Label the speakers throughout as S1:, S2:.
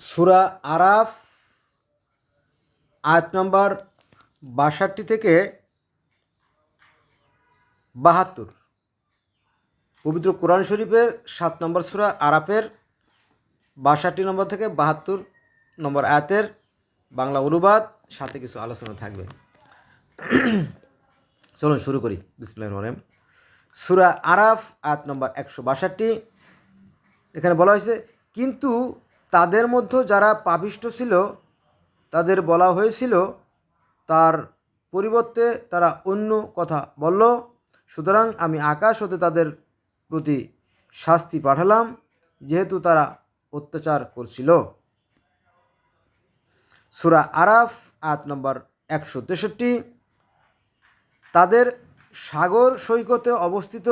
S1: সুরা আরাফ, আয়াত নম্বর বাষট্টি থেকে বাহাত্তর। পবিত্র কোরআন শরীফের সাত নম্বর সুরা আরাফের বাষট্টি নম্বর থেকে বাহাত্তর নম্বর আয়াতের বাংলা অনুবাদ, সাথে কিছু আলোচনা থাকবে। চলুন শুরু করি। বিসমিল্লাহির রহমানির সুরা আরাফ, আয়াত নম্বর একশো বাষট্টি। এখানে বলা হয়েছে, কিন্তু তাদের মধ্যে যারা পাপিষ্ট ছিল, তাদের বলা হয়েছিল, তার পরিবর্তে তারা অন্য কথা বলল, সুতরাং আমি আকাশ হতে তাদের প্রতি শাস্তি পাঠালাম, যেহেতু তারা অত্যাচার করছিল। সুরা আরাফ, আয়াত নম্বর একশো তেষট্টি। তাদের সাগর সৈকতে অবস্থিত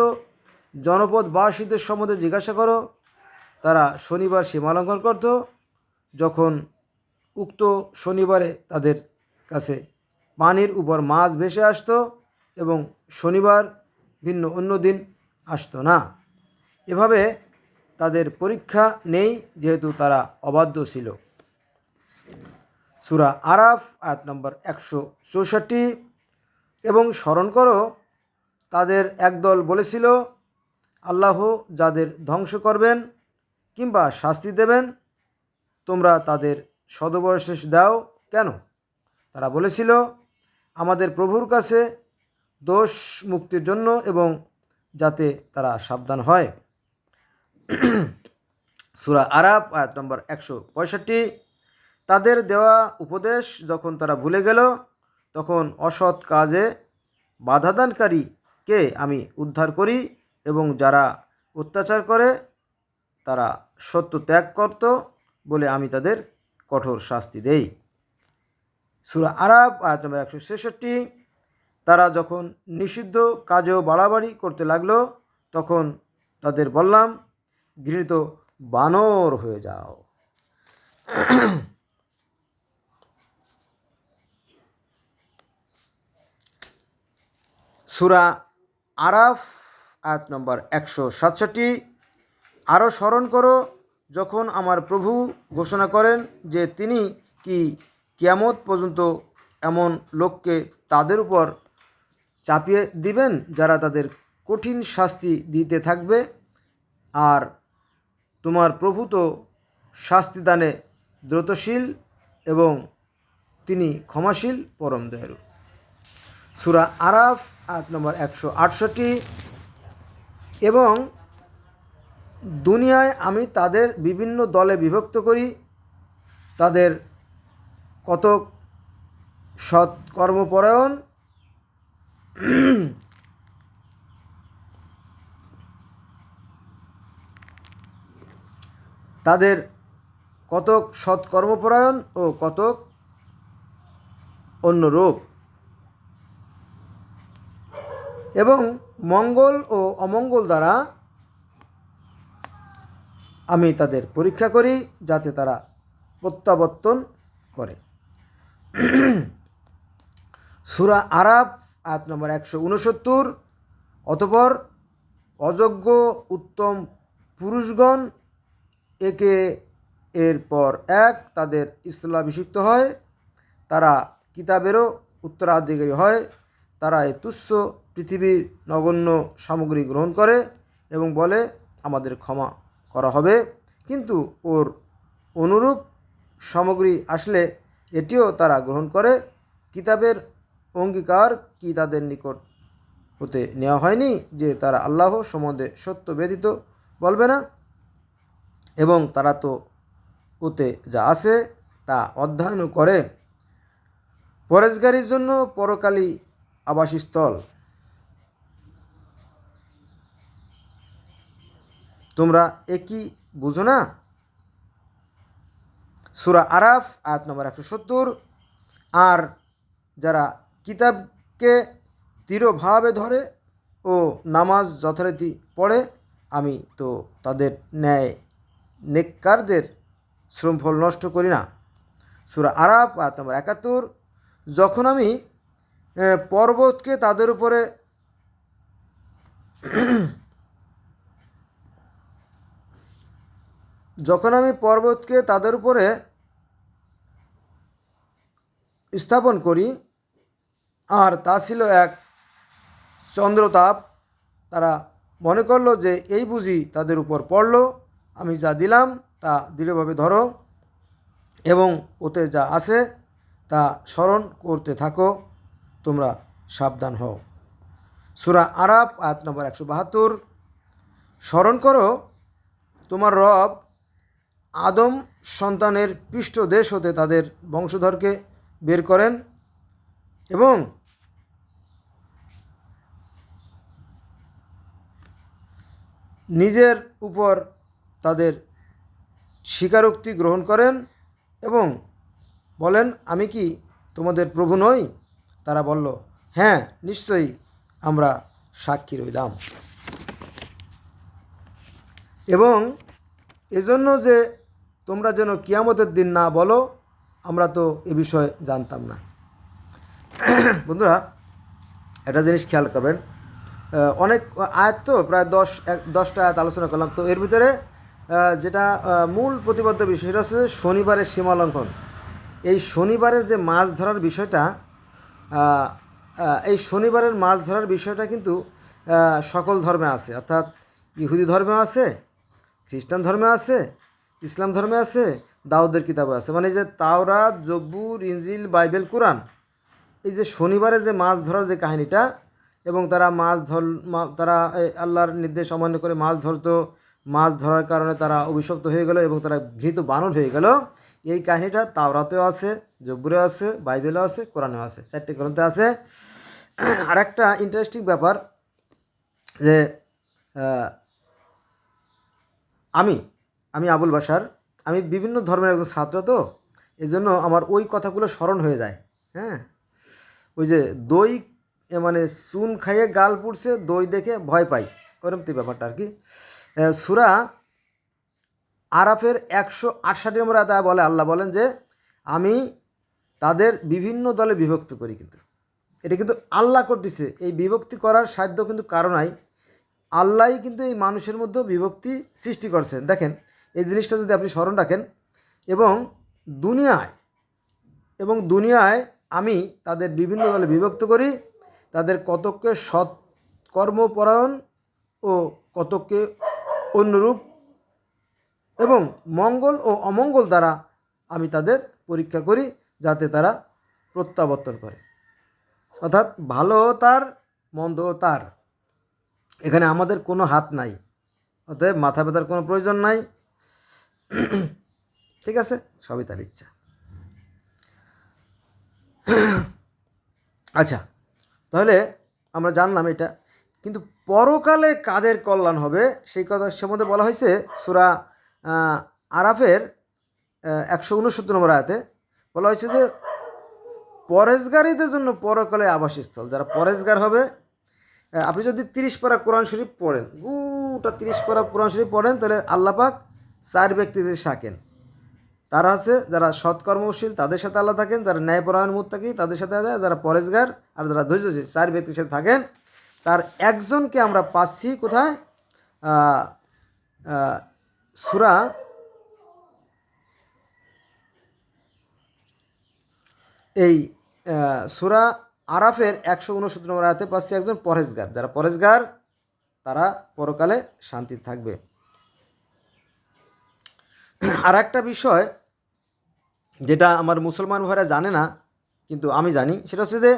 S1: জনপদবাসীদের সম্বন্ধে জিজ্ঞাসা করো তারা শনিবার সীমালঙ্ঘন করত, যখন উক্ত শনিবারে তাদের কাছে পানির উপর মাছ ভেসে আসতো এবং শনিবার ভিন্ন অন্য দিন আসতো না। এভাবে তাদের পরীক্ষা নেই, যেহেতু তারা অবাধ্য ছিল। সুরা আরাফ, আয়াত নম্বর একশো চৌষট্টি। এবং স্মরণ করো, তাদের একদল বলেছিল, আল্লাহ যাদের ধ্বংস করবেন কিংবা শাস্তি দেবেন, তোমরা তাদের সদবয়সেষ দাও। কেন? তারা বলেছিল, আমাদের প্রভুর কাছে দোষ মুক্তির জন্য এবং যাতে তারা সাবধান হয়। সুরা আরাব আয়াত নম্বর একশো পঁয়ষট্টি। তাদের দেওয়া উপদেশ যখন তারা ভুলে গেল, তখন অসৎ কাজে বাধাদানকারীকে আমি উদ্ধার করি এবং যারা অত্যাচার করে তারা সত্য ত্যাগ করত বলে আমি তাদের কঠোর শাস্তি দেই। সুরা আরাব আয়াত নম্বর একশো ছেষট্টি, তারা যখন নিষিদ্ধ কাজেও বাড়াবাড়ি করতে লাগল, তখন তাদের বললাম, ঘৃণিত বানর হয়ে যাও। সুরা আরাফ, আয়াত নম্বর একশো সাতষট্টি আরও স্মরণ করো, যখন আমার প্রভু ঘোষণা করেন যে তিনি কি কিয়ামত পর্যন্ত এমন লোককে তাদের উপর চাপিয়ে দিবেন যারা তাদের কঠিন শাস্তি দিতে থাকবে? আর তোমার প্রভু তো শাস্তিদানে দ্রুতশীল এবং তিনি ক্ষমাশীল, পরম দয়ালু। সুরা আরাফ, আয়াত নম্বর একশো আটষট্টি। এবং দুনিয়ায় আমি তাদের বিভিন্ন দলে বিভক্ত করি, তাদের কতক সৎ কর্মপরায়ণ, তাদের কতক সৎ কর্মপরায়ণ ও কতক অন্য রূপ এবং মঙ্গল ও অমঙ্গল দ্বারা আমি তাদের পরীক্ষা করি যাতে তারা প্রত্যাবর্তন করে। সুরা আরাব আয়াত নম্বর একশো উনসত্তর অতপর অযোগ্য উত্তম পুরুষগণ একে এর পর এক তাদের ইসলাভিষিক্ত হয়। তারা কিতাবেরও উত্তরাধিকারী হয়। তারা এ তুচ্ছ পৃথিবীর নগণ্য সামগ্রী গ্রহণ করে এবং বলে, আমাদের ক্ষমা করা হবে। কিন্তু ওর অনুরূপ সামগ্রী আসলে এটিও তারা গ্রহণ করে। কিতাবের অঙ্গীকার কি তাদের নিকট হতে নেওয়া হয়নি যে তারা আল্লাহ সম্বন্ধে সত্য ব্যতীত বলবে না? এবং তারা তো ওতে যা আছে তা অধ্যয়নও করে। পরেশগারির জন্য পরকালী আবাসস্থল। তোমরা একই বুঝো না? সুরা আরাফ, আয়াত নম্বর একশো সত্তর। আর যারা কিতাবকে দৃঢ়ভাবে ধরে ও নামাজ যথারীতি পড়ে, আমি তো তাদের ন্যায় নেককারদের শ্রমফল নষ্ট করি না। সুরা আরাফ, আয়াত নম্বর একাত্তর। যখন আমি পর্বতকে তাদের উপরে যখন আমি পর্বতকে তাদের উপরে স্থাপন করি, আর তা ছিল এক চন্দ্রতাপ, তারা মনে করল যে এই বুঝি তাদের উপর পড়ল, আমি যা দিলাম তা দৃঢ়ভাবে ধরো এবং ওতে যা আছে তা স্মরণ করতে থাকো, তোমরা সাবধান হও। সুরা আরাব আয়াত নম্বর একশো বাহাত্তর, স্মরণ করো, তোমার রব আদম সন্তানের পৃষ্ঠদেশ হতে তাদের বংশধরকে বের করেন এবং নিজের উপর তাদের স্বীকারোক্তি গ্রহণ করেন এবং বলেন, আমি কি তোমাদের প্রভু নই? তারা বলল হ্যাঁ নিশ্চয়ই আমরা সাক্ষী রইলাম। এবং এজন্য যে তোমরা যেন কিয়ামতের দিন না বলো, আমরা তো এ বিষয়ে জানতাম না। বন্ধুরা, একটা জিনিস খেয়াল করবেন অনেক আয়াত তো, প্রায় দশ, এক, দশটা আয়াত আলোচনা করলাম। তো এর ভিতরে যেটা মূল প্রতিবদ্ধ বিষয়, সেটা হচ্ছে শনিবারের সীমা লঙ্ঘন। এই শনিবারের যে মাছ ধরার বিষয়টা এই শনিবারের মাছ ধরার বিষয়টা কিন্তু সকল ধর্মে আছে। অর্থাৎ ইহুদি ধর্মে আছে, খ্রিস্টান ধর্মে আছে ইসলাম ধর্মে আছে, দাউদের কিতাবে আছে। মানে যে তাওরাত, জব্বুর ইঞ্জিল বাইবেল, কোরআন, এই যে শনিবারে যে মাছ ধরার যে কাহিনীটা এবং তারা মাছ ধর তারা আল্লাহর নির্দেশ অমান্য করে মাছ ধরতো, মাছ ধরার কারণে তারা অভিশপ্ত হয়ে গেল এবং তারা ঘৃত বানর হয়ে গেল। এই কাহিনীটা তাওরাতেও আছে, জব্বুরেও আছে, বাইবেলেও আছে, কোরআনেও আছে। চারটে গ্রন্থে আছে। আর একটা ইন্টারেস্টিং ব্যাপার যে আমি আমি আবুল বাসার আমি বিভিন্ন ধর্মের একজন ছাত্র তো এই জন্য আমার ওই কথাগুলো স্মরণ হয়ে যায় হ্যাঁ? ওই যে দই মানে চুন খাইয়ে গাল পুড়ছে, দই দেখে ভয় পাই, ওরম তো ব্যাপারটা আর কি। সুরা আরাফের একশো আটষাটি নম্বর আদায় বলে, আল্লাহ বলেন যে, আমি তাদের বিভিন্ন দলে বিভক্ত করি কিন্তু। এটা কিন্তু আল্লাহ করতেছে, এই বিভক্তি করার সাধ্য কিন্তু কারণাই আল্লাহই কিন্তু এই মানুষের মধ্যে বিভক্তি সৃষ্টি করছেন। দেখেন এই জিনিসটা যদি আপনি স্মরণ রাখেন, এবং দুনিয়ায় এবং দুনিয়ায় আমি তাদের বিভিন্ন দলে বিভক্ত করি, তাদের কতককে সৎ কর্মপরায়ণ ও কতককে অন্যরূপ, এবং মঙ্গল ও অমঙ্গল দ্বারা আমি তাদের পরীক্ষা করি যাতে তারা প্রত্যাবর্তন করে। অর্থাৎ ভালো তার, মন্দ তার। এখানে আমাদের কোনো হাত নাই, অতএব মাথা ব্যথার কোনো প্রয়োজন নাই। ঠিক আছে? সবই তার ইচ্ছা। আচ্ছা তাহলে আমরা জানলাম এটা। কিন্তু পরকালে কাদের কল্যাণ হবে? সেই কথা সম্বন্ধে বলা হয়েছে সুরা আরাফের একশো উনসত্তর নম্বর আয়াতে। বলা হয়েছে যে, পরেশগারীদের জন্য পরকালে আবাসস্থল। যারা পরেশগার হবে আপনি যদি তিরিশ পারা কোরআন শরীফ পড়েন, গোটা তিরিশ পারা কোরআন শরীফ পড়েন, তাহলে আল্লাপাক চার ব্যক্তিদের শাকেন তারা আছে যারা সৎকর্মশীল তাদের সাথে আল্লাহ থাকেন যারা ন্যায়পরায়ণ মুত্তাকি তাদের সাথে আল্লাহ, যারা পরেশগার আর যারা ধৈর্যশীল চার ব্যক্তির সাথে থাকেন। তার একজনকে আমরা পাচ্ছি কোথায়? সুরা এই সুরা আরাফের একশো উনসত্তর নম্বর আয়াতে পাচ্ছি একজন পরেশগার যারা পরেশগার তারা পরকালে শান্তি থাকবে। আর একটা বিষয় যেটা আমার মুসলমান ভাইরা জানে না, কিন্তু আমি জানি, সেটা হচ্ছে যে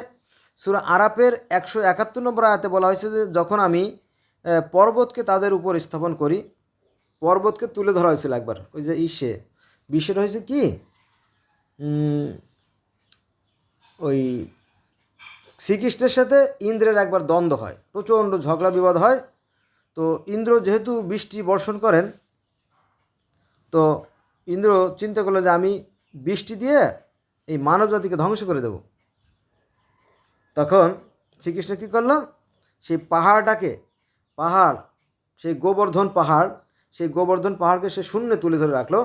S1: সুরা আরাফের একশো একাত্তর নম্বর আয়াতে বলা হয়েছে যে যখন আমি পর্বতকে তাদের উপর স্থাপন করি, পর্বতকে তুলে ধরা হয়েছিল একবার, ওই যে ইসে। বিষয়টা হয়েছে কি? ওই শ্রীকৃষ্ণের সাথে ইন্দ্রের একবার দ্বন্দ্ব হয়, প্রচণ্ড ঝগড়া বিবাদ হয়। তো ইন্দ্র যেহেতু বৃষ্টি বর্ষণ করেন তো ইন্দ্র চিন্তা করল যে আমি বৃষ্টি দিয়ে এই মানব জাতিকে ধ্বংস করে দেব। তখন শ্রীকৃষ্ণ কী করল? সেই পাহাড়টাকে, পাহাড়, সেই গোবর্ধন পাহাড়, সেই গোবর্ধন পাহাড়কে সে শূন্যে তুলে ধরে রাখল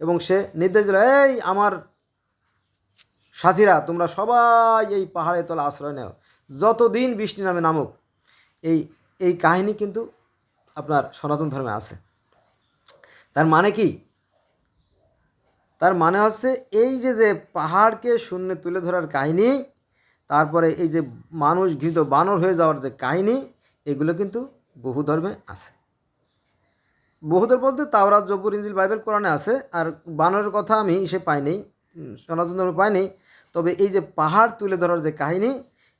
S1: এবং সে নির্দেশ দিল, এই আমার সাথীরা, তোমরা সবাই এই পাহাড়ে তলা আশ্রয় নেও। যতদিন বৃষ্টি নামে নামুক, এই এই কাহিনী কিন্তু আপনার সনাতন ধর্মে আছে। তার মানে কি? তার মানে হচ্ছে এই যে যে পাহাড়কে শূন্যে তুলে ধরার কাহিনী, তারপরে এই যে মানুষ ঘৃত বানর হয়ে যাওয়ার যে কাহিনী, এগুলো কিন্তু বহু ধর্মে আছে। বহুদের বলতে তাওরাত জব্বুর ইঞ্জিল বাইবেল, কোরআনে আছে, আর বানরের কথা আমি সে পাইনি সনাতন ধর্মে পাইনি। তবে এই যে পাহাড় তুলে ধরার যে কাহিনী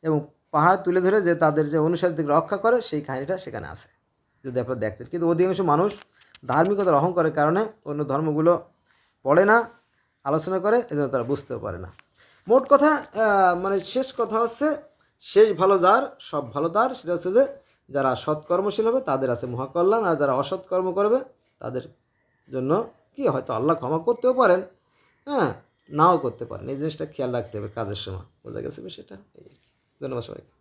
S1: এবং পাহাড় তুলে ধরে যে তাদের যে অনুসারীদের রক্ষা করে, সেই কাহিনীটা সেখানে আছে। যদি আপনারা দেখতেন। কিন্তু অধিকাংশ মানুষ ধার্মিকতার অহংকারের কারণে অন্য ধর্মগুলো পড়ে না, আলোচনা করে, এজন্য তারা বুঝতেও পারে না। মোট কথা মানে শেষ কথা হচ্ছে, শেষ ভালো যার, সব ভালো তার, সেটা হচ্ছে যে, যারা সৎকর্মশীল হবে, তাদের আছে মহাকল্যাণ, আর যারা অসৎকর্ম করবে, তাদের জন্য কি, হয়তো আল্লাহ ক্ষমা করতেও পারেন হ্যাঁ নাও করতে পারেন। এই জিনিসটা খেয়াল রাখতে হবে কাজের সময়। বোঝা গেছে আর ধন্যবাদ সবাইকে।